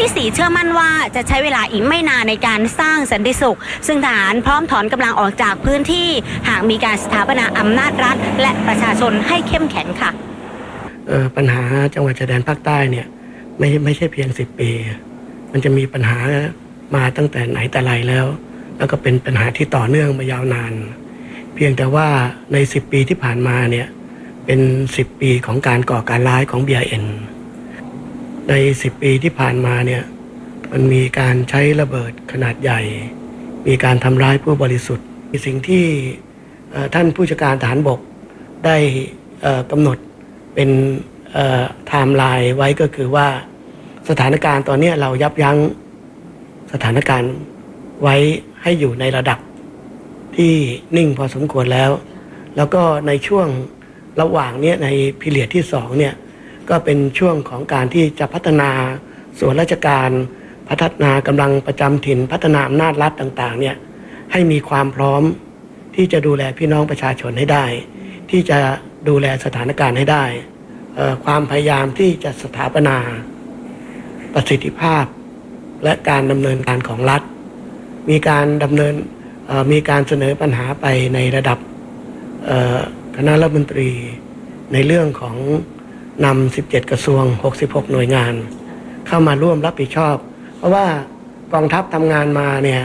ที่ 4 เชื่อมั่นว่าจะใช้เวลาอีกไม่นานในการสร้างสันติสุข ซึ่งทหารพร้อมถอนกำลังออกจากพื้นที่ หากมีการสถาปนาอำนาจรัฐ และประชาชนให้เข้มแข็งค่ะปัญหาจังหวัดชายแดนภาคใต้เนี่ยไม่ไม่ใช่เพียงสิบปี มันจะมีปัญหามาตั้งแต่ไหนแต่ไรแล้ว แล้วก็เป็นปัญหาที่ต่อเนื่องมายาวนาน เพียงแต่ว่าในสิบปีที่ผ่านมาเนี่ยเป็นสิบปีของการก่อการร้ายของ BIN ในสิบปีที่ผ่านมาเนี่ยมันมีการใช้ระเบิดขนาดใหญ่ มีการทำร้ายผู้บริสุทธิ์มีสิ่งที่ท่านผู้จัดการฐานบกได้กำหนดเป็นไทม์ไลน์ไว้ก็คือว่าสถานการณ์ตอนนี้เรายับยั้งสถานการณ์ไว้ให้อยู่ในระดับที่นิ่งพอสมควรแล้ว แล้วก็ในช่วงระหว่างเนี้ยในพิเรียดที่สองเนี่ย ก็เป็นช่วงของการที่จะพัฒนาส่วนราชการพัฒนากำลังประจำถิ่น พัฒนาอำนาจรัฐต่างๆเนี่ยให้มีความพร้อมที่จะดูแลพี่น้องประชาชนให้ได้ ที่จะดูแลสถานการณ์ให้ได้ ความพยายามที่จะสถาปนาประสิทธิภาพ และการดำเนินการของรัฐ มีการดำเนินมีการเสนอปัญหาไปในระดับคณะรัฐมนตรีในเรื่องของ นำ 17 กระทรวง 66 หน่วยงาน เข้ามาร่วมรับผิดชอบ เพราะว่ากองทัพทำงานมาเนี่ย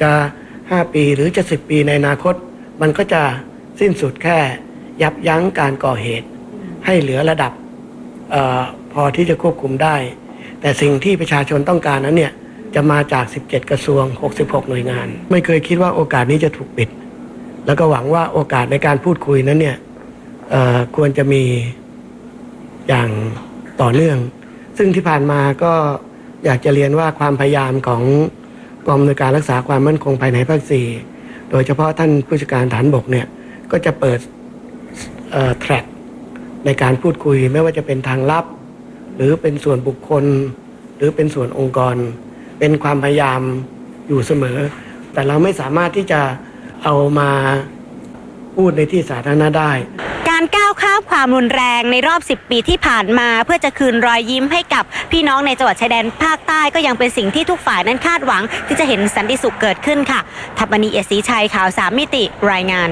จะ 5 ปีหรือจะ 10 ปีในอนาคต มันก็จะสิ้นสุดแค่ยับยั้งการก่อเหตุ ให้เหลือระดับออพอที่จะควบคุมได้ แต่สิ่งที่ประชาชนต้องการนั้นเนี่ยจะมาจาก 17 กระทรวง 66 หน่วยงาน ไม่เคยคิดว่าโอกาสนี้จะถูกปิด แล้วก็หวังว่าโอกาสในการพูดคุยนั้นเนี่ยควรจะมี อย่างต่อเนื่อง ซึ่งที่ผ่านมาก็อยากจะเรียนว่าความพยายามของกองอำนวยการรักษาความมั่นคงภายในภาคสี่โดยเฉพาะท่านผู้จัดการฐานบกเนี่ยก็จะเปิดแทร็กในการพูดคุยไม่ว่าจะเป็นทางลับ หรือเป็นส่วนบุคคล หรือเป็นส่วนองค์กร เป็นความพยายามอยู่เสมอ แต่เราไม่สามารถที่จะเอามาพูดในที่สาธารณะได้ การก้าวข้ามความรุนแรงในรอบ 10 ปีที่ผ่านมา เพื่อจะคืนรอยยิ้มให้กับพี่น้องในจังหวัดชายแดนภาคใต้ก็ยังเป็นสิ่งที่ทุกฝ่ายนั้นคาดหวัง ที่จะเห็นสันติสุขเกิดขึ้นค่ะทัปนีเอศรีชัยข่าวสามมิติรายงาน